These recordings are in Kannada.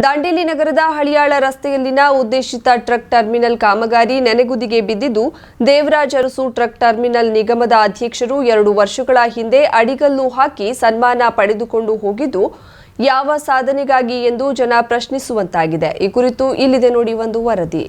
ದಾಂಡೇಲಿ ನಗರದ ಹಳಿಯಾಳ ರಸ್ತೆಯಲ್ಲಿನ ಉದ್ದೇಶಿತ ಟ್ರಕ್ ಟರ್ಮಿನಲ್ ಕಾಮಗಾರಿ ನೆನೆಗುದಿಗೆ ಬಿದ್ದಿದ್ದು, ದೇವರಾಜ್ ಅರಸು ಟ್ರಕ್ ಟರ್ಮಿನಲ್ ನಿಗಮದ ಅಧ್ಯಕ್ಷರು ಎರಡು ವರ್ಷಗಳ ಹಿಂದೆ ಅಡಿಗಲ್ಲು ಹಾಕಿ ಸನ್ಮಾನ ಪಡೆದುಕೊಂಡು ಹೋಗಿದ್ದು, ಯಾವ ಸಾಧನೆಗಾಗಿ ಎಂದು ಜನ ಪ್ರಶ್ನಿಸುವಂತಾಗಿದೆ. ಈ ಕುರಿತು ಇಲ್ಲಿದೆ ನೋಡಿ ಒಂದು ವರದಿ.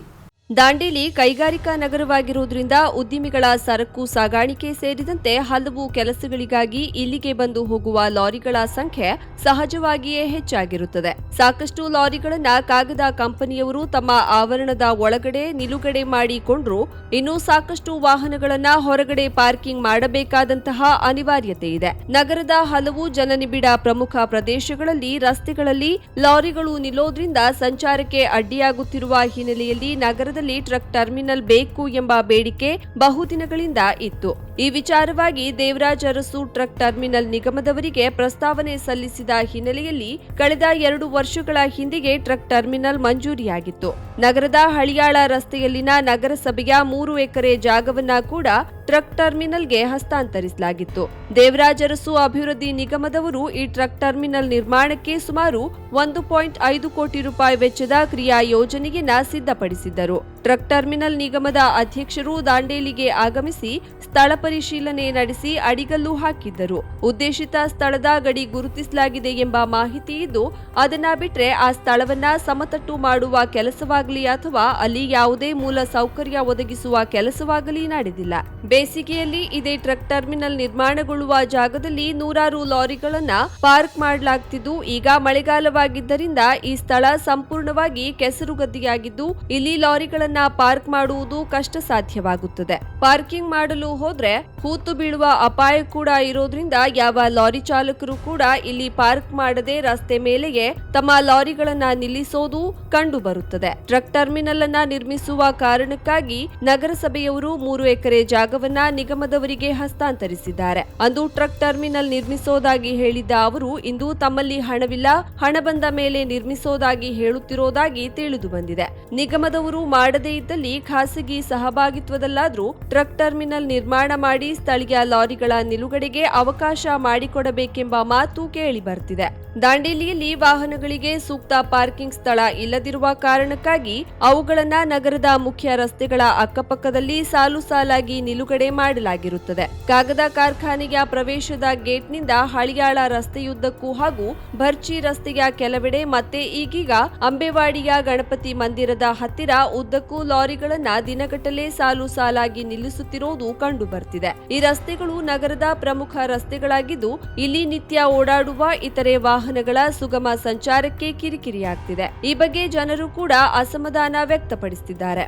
ದಾಂಡೇಲಿ ಕೈಗಾರಿಕಾ ನಗರವಾಗಿರುವುದರಿಂದ ಉದ್ದಿಮೆಗಳ ಸರಕು, ಸಾಗಾಣಿಕೆ ಸೇರಿದಂತೆ ಹಲವು ಕೆಲಸಗಳಿಗಾಗಿ ಇಲ್ಲಿಗೆ ಬಂದು ಹೋಗುವ ಲಾರಿಗಳ ಸಂಖ್ಯೆ ಸಹಜವಾಗಿಯೇ ಹೆಚ್ಚಾಗಿರುತ್ತದೆ. ಸಾಕಷ್ಟು ಲಾರಿಗಳನ್ನ ಕಾಗದ ಕಂಪನಿಯವರು ತಮ್ಮ ಆವರಣದ ಒಳಗಡೆ ನಿಲುಗಡೆ ಮಾಡಿಕೊಂಡ್ರು, ಇನ್ನು ಸಾಕಷ್ಟು ವಾಹನಗಳನ್ನ ಹೊರಗಡೆ ಪಾರ್ಕಿಂಗ್ ಮಾಡಬೇಕಾದಂತಹ ಅನಿವಾರ್ಯತೆ ಇದೆ. ನಗರದ ಹಲವು ಜನನಿಬಿಡ ಪ್ರಮುಖ ಪ್ರದೇಶಗಳಲ್ಲಿ ರಸ್ತೆಗಳಲ್ಲಿ ಲಾರಿಗಳು ನಿಲ್ಲೋದ್ರಿಂದ ಸಂಚಾರಕ್ಕೆ ಅಡ್ಡಿಯಾಗುತ್ತಿರುವ ಹಿನ್ನೆಲೆಯಲ್ಲಿ ನಗರದಲ್ಲಿ ಟ್ರಕ್ ಟರ್ಮಿನಲ್ ಬೇಕು ಎಂಬ ಬೇಡಿಕೆ ಬಹುದಿನಗಳಿಂದ ಇತ್ತು. ಈ ವಿಚಾರವಾಗಿ ದೇವರಾಜ್ ಅರಸು ಟ್ರಕ್ ಟರ್ಮಿನಲ್ ನಿಗಮದವರಿಗೆ ಪ್ರಸ್ತಾವನೆ ಸಲ್ಲಿಸಿದ ಹಿನ್ನೆಲೆಯಲ್ಲಿ ಕಳೆದ ಎರಡು ವರ್ಷಗಳ ಹಿಂದೆಯೇ ಟ್ರಕ್ ಟರ್ಮಿನಲ್ ಮಂಜೂರಿಯಾಗಿತ್ತು. ನಗರದ ಹಳಿಯಾಳ ರಸ್ತೆಯಲ್ಲಿನ ನಗರಸಭೆಯ ಮೂರು ಎಕರೆ ಜಾಗವನ್ನ ಕೂಡ ಟ್ರಕ್ ಟರ್ಮಿನಲ್ಗೆ ಹಸ್ತಾಂತರಿಸಲಾಗಿತ್ತು. ದೇವರಾಜ್ ಅರಸು ಅಭಿವೃದ್ಧಿ ನಿಗಮದವರು ಈ ಟ್ರಕ್ ಟರ್ಮಿನಲ್ ನಿರ್ಮಾಣಕ್ಕೆ ಸುಮಾರು ಒಂದು ಪಾಯಿಂಟ್ ಐದು ಕೋಟಿ ರೂಪಾಯಿ ವೆಚ್ಚದ ಕ್ರಿಯಾ ಯೋಜನೆಯನ್ನ ಸಿದ್ಧಪಡಿಸಿದ್ದರು. ಟ್ರಕ್ ಟರ್ಮಿನಲ್ ನಿಗಮದ ಅಧ್ಯಕ್ಷರು ದಾಂಡೇಲಿಗೆ ಆಗಮಿಸಿ ಸ್ಥಳ ಪರಿಶೀಲನೆ ನಡೆಸಿ ಅಡಿಗಲ್ಲು ಹಾಕಿದ್ದರು. ಉದ್ದೇಶಿತ ಸ್ಥಳದ ಗಡಿ ಗುರುತಿಸಲಾಗಿದೆ ಎಂಬ ಮಾಹಿತಿ ಇದ್ದು, ಅದನ್ನ ಬಿಟ್ರೆ ಆ ಸ್ಥಳವನ್ನ ಸಮತಟ್ಟು ಮಾಡುವ ಕೆಲಸವಾಗಲಿ ಅಥವಾ ಅಲ್ಲಿ ಯಾವುದೇ ಮೂಲ ಸೌಕರ್ಯ ಒದಗಿಸುವ ಕೆಲಸವಾಗಲಿ ನಡೆದಿಲ್ಲ. ಬೇಸಿಗೆಯಲ್ಲಿ ಇದೇ ಟ್ರಕ್ ಟರ್ಮಿನಲ್ ನಿರ್ಮಾಣಗೊಳ್ಳುವ ಜಾಗದಲ್ಲಿ ನೂರಾರು ಲಾರಿಗಳನ್ನ ಪಾರ್ಕ್ ಮಾಡಲಾಗ್ತಿದ್ದು, ಈಗ ಮಳೆಗಾಲವಾಗಿದ್ದರಿಂದ ಈ ಸ್ಥಳ ಸಂಪೂರ್ಣವಾಗಿ ಕೆಸರುಗದ್ದಿಯಾಗಿದ್ದು, ಇಲ್ಲಿ ಲಾರಿಗಳನ್ನ ಪಾರ್ಕ್ ಮಾಡುವುದು ಕಷ್ಟ ಸಾಧ್ಯವಾಗುತ್ತದೆ ಪಾರ್ಕಿಂಗ್ ಮಾಡಲು ಹೋದ್ರೆ ಹೂತು ಬೀಳುವ ಅಪಾಯ ಕೂಡ ಇರೋದ್ರಿಂದ ಯಾವ ಲಾರಿ ಚಾಲಕರು ಕೂಡ ಇಲ್ಲಿ ಪಾರ್ಕ್ ಮಾಡದೆ ರಸ್ತೆ ಮೇಲೆಯೇ ತಮ್ಮ ಲಾರಿಗಳನ್ನ ನಿಲ್ಲಿಸೋದು ಕಂಡು ಬರುತ್ತದೆ. ಟ್ರಕ್ ಟರ್ಮಿನಲ್ ಅನ್ನ ನಿರ್ಮಿಸುವ ಕಾರಣಕ್ಕಾಗಿ ನಗರಸಭೆಯವರು ಮೂರು ಎಕರೆ ಜಾಗವನ್ನ ನಿಗಮದವರಿಗೆ ಹಸ್ತಾಂತರಿಸಿದ್ದಾರೆ. ಅಂದು ಟ್ರಕ್ ಟರ್ಮಿನಲ್ ನಿರ್ಮಿಸೋದಾಗಿ ಹೇಳಿದ್ದ ಅವರು, ಇಂದು ತಮ್ಮಲ್ಲಿ ಹಣವಿಲ್ಲ, ಹಣ ಬಂದ ಮೇಲೆ ನಿರ್ಮಿಸೋದಾಗಿ ಹೇಳುತ್ತಿರೋದಾಗಿ ತಿಳಿದು ಬಂದಿದೆ. ನಿಗಮದವರು ಮಾಡದೇ ಇದ್ದಲ್ಲಿ ಖಾಸಗಿ ಸಹಭಾಗಿತ್ವದಲ್ಲಾದ್ರೂ ಟ್ರಕ್ ಟರ್ಮಿನಲ್ ನಿರ್ಮಾಣ ಮಾಡಿ ಸ್ಥಳೀಯ ಲಾರಿಗಳ ನಿಲುಗಡೆಗೆ ಅವಕಾಶ ಮಾಡಿಕೊಡಬೇಕೆಂಬ ಮಾತು ಕೇಳಿ ಬರ್ತಿದೆ ದಾಂಡೇಲಿಯಲ್ಲಿ ವಾಹನಗಳಿಗೆ ಸೂಕ್ತ ಪಾರ್ಕಿಂಗ್ ಸ್ಥಳ ಇಲ್ಲದಿರುವ ಕಾರಣಕ್ಕಾಗಿ ಅವುಗಳನ್ನು ನಗರದ ಮುಖ್ಯ ರಸ್ತೆಗಳ ಅಕ್ಕಪಕ್ಕದಲ್ಲಿ ಸಾಲು ಸಾಲಾಗಿ ನಿಲುಗಡೆ ಮಾಡಲಾಗಿರುತ್ತದೆ. ಕಾಗದ ಕಾರ್ಖಾನೆಯ ಪ್ರವೇಶದ ಗೇಟ್ನಿಂದ ಹಳಿಯಾಳ ರಸ್ತೆಯುದ್ದಕ್ಕೂ ಹಾಗೂ ಭರ್ಚಿ ರಸ್ತೆಯ ಕೆಲವೆಡೆ ಮತ್ತೆ ಈಗೀಗ ಅಂಬೆವಾಡಿಯ ಗಣಪತಿ ಮಂದಿರದ ಹತ್ತಿರ ಉದ್ದಕ್ಕೂ ಲಾರಿಗಳನ್ನು ದಿನಗಟ್ಟಲೆ ಸಾಲು ಸಾಲಾಗಿ ನಿಲ್ಲಿಸುತ್ತಿರುವುದು ಕಂಡು ಬರ್ತಿದೆ. ಈ ರಸ್ತೆಗಳು ನಗರದ ಪ್ರಮುಖ ರಸ್ತೆಗಳಾಗಿದ್ದು, ಇಲ್ಲಿ ನಿತ್ಯ ಓಡಾಡುವ ಇತರೆ ವಾಹನಗಳ ಸುಗಮ ಸಂಚಾರಕ್ಕೆ ಕಿರಿಕಿರಿಯಾಗ್ತಿದೆ. ಈ ಬಗ್ಗೆ ಜನರು ಕೂಡ ಅಸಮಾಧಾನ ವ್ಯಕ್ತಪಡಿಸುತ್ತಿದ್ದಾರೆ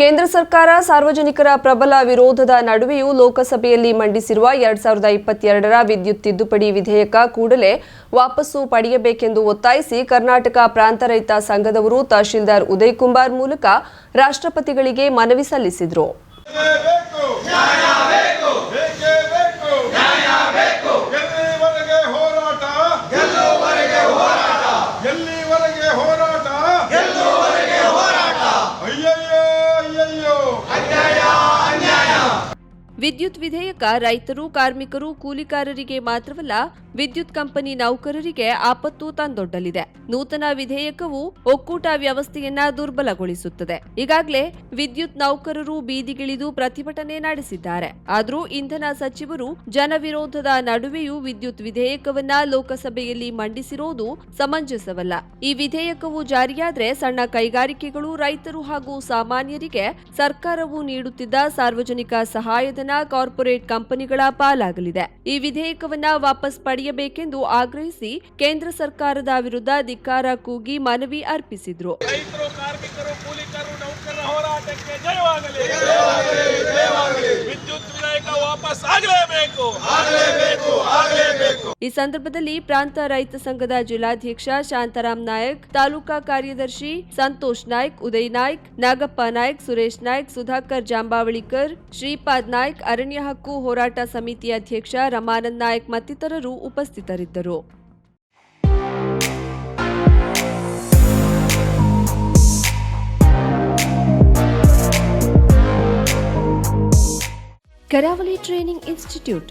ಕೇಂದ್ರ ಸರ್ಕಾರ ಸಾರ್ವಜನಿಕರ ಪ್ರಬಲ ವಿರೋಧದ ನಡುವೆಯೂ ಲೋಕಸಭೆಯಲ್ಲಿ ಮಂಡಿಸಿರುವ ಎರಡ್ ಸಾವಿರದ ಇಪ್ಪತ್ತೆರಡರ ವಿದ್ಯುತ್ ತಿದ್ದುಪಡಿ ವಿಧೇಯಕ ಕೂಡಲೇ ವಾಪಸ್ಸು ಪಡೆಯಬೇಕೆಂದು ಒತ್ತಾಯಿಸಿ ಕರ್ನಾಟಕ ಪ್ರಾಂತ ರೈತ ಸಂಘದವರು ತಹಶೀಲ್ದಾರ್ ಉದಯ್ ಕುಮಾರ್ ಮೂಲಕ ರಾಷ್ಟ್ರಪತಿಗಳಿಗೆ ಮನವಿ ಸಲ್ಲಿಸಿದರು. ಬೇಕು ನ್ಯಾಯ ಬೇಕು ಬೇಕೇ ನ್ಯಾಯ ಬೇಕು ಎಲ್ಲಿವರೆಗೆ ಹೋರಾಟ. ಗೆಲ್ಲುವರೆಗೆ ಹೋರಾಟ. ಎಲ್ಲಿವರೆಗೆ ಹೋರಾಟ. ಗೆಲ್ಲುವರೆಗೆ ಹೋರಾಟ. ಅಯ್ಯಯ್ಯೋ ಅಯ್ಯಯ್ಯೋ. ವಿದ್ಯುತ್ ವಿಧೇಯಕ ರೈತರು ಕಾರ್ಮಿಕರು ಕೂಲಿಕಾರರಿಗೆ ಮಾತ್ರವಲ್ಲ ವಿದ್ಯುತ್ ಕಂಪನಿ ನೌಕರರಿಗೆ ಆಪತ್ತು ತಂದೊಡ್ಡಲಿದೆ. ನೂತನ ವಿಧೇಯಕವು ಒಕ್ಕೂಟ ವ್ಯವಸ್ಥೆಯನ್ನ ದುರ್ಬಲಗೊಳಿಸುತ್ತದೆ. ಈಗಾಗಲೇ ವಿದ್ಯುತ್ ನೌಕರರು ಬೀದಿಗಿಳಿದು ಪ್ರತಿಭಟನೆ ನಡೆಸಿದ್ದಾರೆ. ಆದರೂ ಇಂಧನ ಸಚಿವರು ಜನವಿರೋಧದ ನಡುವೆಯೂ ವಿದ್ಯುತ್ ವಿಧೇಯಕವನ್ನ ಲೋಕಸಭೆಯಲ್ಲಿ ಮಂಡಿಸಿರುವುದು ಸಮಂಜಸವಲ್ಲ. ಈ ವಿಧೇಯಕವು ಜಾರಿಯಾದ್ರೆ ಸಣ್ಣ ಕೈಗಾರಿಕೆಗಳು ರೈತರು ಹಾಗೂ ಸಾಮಾನ್ಯರಿಗೆ ಸರ್ಕಾರವು ನೀಡುತ್ತಿದ್ದ ಸಾರ್ವಜನಿಕ ಸಹಾಯಧನ ಕಾರ್ಪೊರೇಟ್ ಕಂಪನಿಗಳ ಪಾಲಾಗಲಿದೆ. ಈ ವಿಧೇಯಕವನ್ನ ವಾಪಸ್ ಪಡೆಯಬೇಕೆಂದು ಆಗ್ರಹಿಸಿ ಕೇಂದ್ರ ಸರ್ಕಾರದ ವಿರುದ್ಧ ಧಿಕ್ಕಾರ ಕೂಗಿ ಮನವಿ ಅರ್ಪಿಸಿದ್ರು. ರೈತರು ಕಾರ್ಮಿಕರು ಕೂಲಿಕರು ನೌಕರರ ಹೋರಾಟಕ್ಕೆ ಜಯವಾಗಲಿ. ವಿದ್ಯುತ್ ವಿಧೇಯಕ ವಾಪಸ್ ಆಗಲೇಬೇಕು. ಈ ಸಂದರ್ಭದಲ್ಲಿ ಪ್ರಾಂತ ರೈತ ಸಂಘದ ಜಿಲ್ಲಾಧ್ಯಕ್ಷ ಶಾಂತಾರಾಮ್ ನಾಯಕ್, ತಾಲೂಕಾ ಕಾರ್ಯದರ್ಶಿ ಸಂತೋಷ್ ನಾಯ್ಕ್, ಉದಯ್ ನಾಯ್ಕ್, ನಾಗಪ್ಪ ನಾಯ್ಕ್, ಸುರೇಶ್ ನಾಯ್ಕ್, ಸುಧಾಕರ್ ಜಾಂಬಾವಳಿಕರ್, ಶ್ರೀಪಾದ್ ನಾಯ್ಕ್, ಅರಣ್ಯ ಹಕ್ಕು ಹೋರಾಟ ಸಮಿತಿ ಅಧ್ಯಕ್ಷ ರಮಾನಂದ್ ನಾಯ್ಕ್ ಮತ್ತಿತರರು ಉಪಸ್ಥಿತರಿದ್ದರು. Karavali training institute